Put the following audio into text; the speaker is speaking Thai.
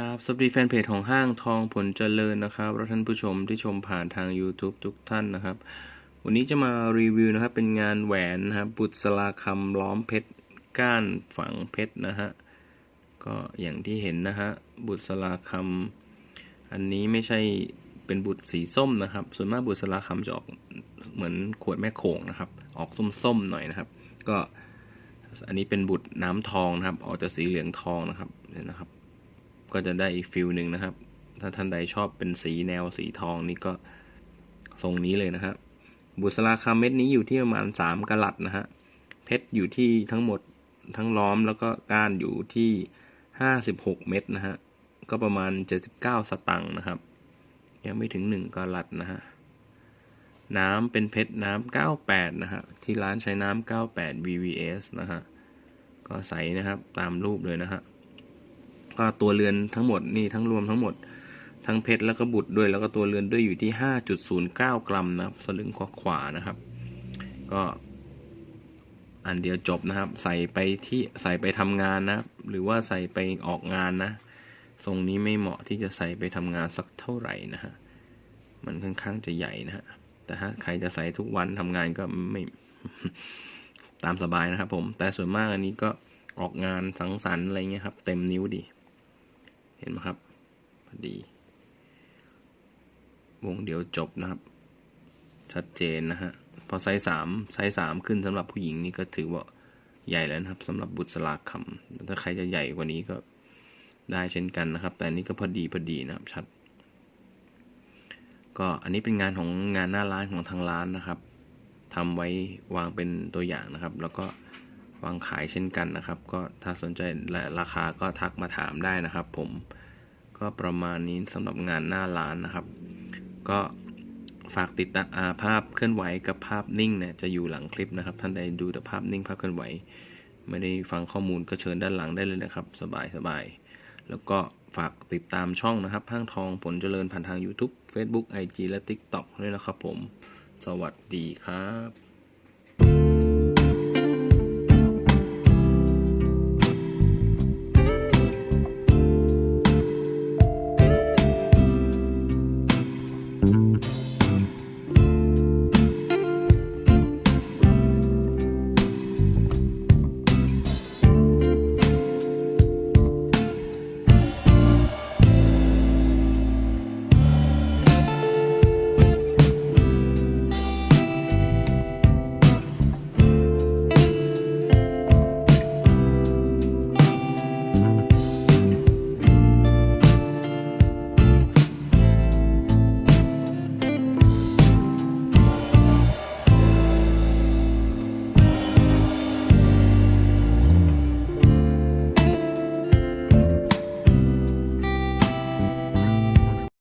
ครับสวัสดีแฟนเพจของห้างทองผลเจริญนะครับและท่านผู้ชมที่ชมผ่านทาง YouTube ทุกท่านนะครับ วันนี้จะมารีวิวนะครับ เป็นงานแหวนนะครับบุษรสลาคำล้อมเพชรก้านฝังเพชรนะฮะก็อย่างที่เห็นนะฮะบุษรสลาคำอันนี้ไม่ใช่เป็นบุตรสีส้มนะครับ ส่วนมากบุษรสลาคำจะออกเหมือนขวดแม่โขงนะครับ ออกส้มๆหน่อยนะครับ ก็อันนี้เป็นบุตรน้ำทองนะครับ ออกจะสีเหลืองทองนะครับเห็นนะครับ ก็จะได้อีกฟิลหนึ่งนะครับ ถ้าท่านใดชอบเป็นสีแนวสีทองนี่ก็ทรงนี้เลยนะครับบุษราคำเม็ดนี้อยู่ที่ประมาณสามกะลัดนะฮะเพชรอยู่ที่ทั้งหมดทั้งล้อมแล้วก็ก้านอยู่ที่ห้าสิบหกเม็ดนะฮะก็ประมาณเจ็ดสิบเก้าสตังค์นะครับ ยังไม่ถึงหนึ่งกะลัดนะฮะน้ำเป็นเพชรน้ำเก้าแปดนะฮะที่ร้านใช้น้ำเก้าแปด VVS นะฮะก็ใสนะครับตามรูปเลยนะฮะ ก็ตัวเรือนทั้งหมดนี่ทั้งรวมทั้งหมด ทั้งเพชรแล้วก็บุตรด้วยแล้วก็ตัวเรือนด้วยอยู่ที่ 5.09 กรัมนะครับสลึงขวาขวานะครับ ก็อันเดียวจบนะครับ ใส่ไปที่ใส่ไปทำงานนะหรือว่าใส่ไปออกงานนะทรงนี้ไม่เหมาะที่จะใส่ไปทำงานสักเท่าไหร่นะฮะมันค่อนข้างจะใหญ่นะฮะแต่ถ้าใครจะใส่ทุกวันทำงานก็ไม่ตามสบายนะครับผมแต่ส่วนมากอันนี้ก็ออกงานสังสรรค์อะไรเงี้ยครับ เต็มนิ้วดี ห็นไหมครับพอดี วงเดียวจบนะครับ ชัดเจนนะฮะพอไซส์สามไซส์สามขึ้นสำหรับผู้หญิงนี่ก็ถือว่าใหญ่แล้วนะครับสำหรับบุษรสลาคำถ้าใครจะใหญ่กว่านี้ก็ได้เช่นกันนะครับ แต่นนี้ก็พอดีพอดีนะครับชัด ก็อันนี้เป็นงานของงานหน้าร้านของทางร้านนะครับทำไว้วางเป็นตัวอย่างนะครับ แล้วก็ วางขายเช่นกันนะครับ ก็ถ้าสนใจและราคาก็ทักมาถามได้นะครับ ผมก็ประมาณนี้สำหรับงานหน้าร้านนะครับ ก็ฝากติดตามภาพเคลื่อนไหวกับภาพนิ่งเนี่ยจะอยู่หลังคลิปนะครับ ท่านใดดูแต่ภาพนิ่งภาพเคลื่อนไหว ไม่ได้ฟังข้อมูลก็เชิญด้านหลังได้เลยนะครับ สบายสบายแล้วก็ฝากติดตามช่องนะครับห้างทองผลเจริญผ่านทาง YouTube Facebook IG และ TikTok ด้วยนะครับผม สวัสดีครับ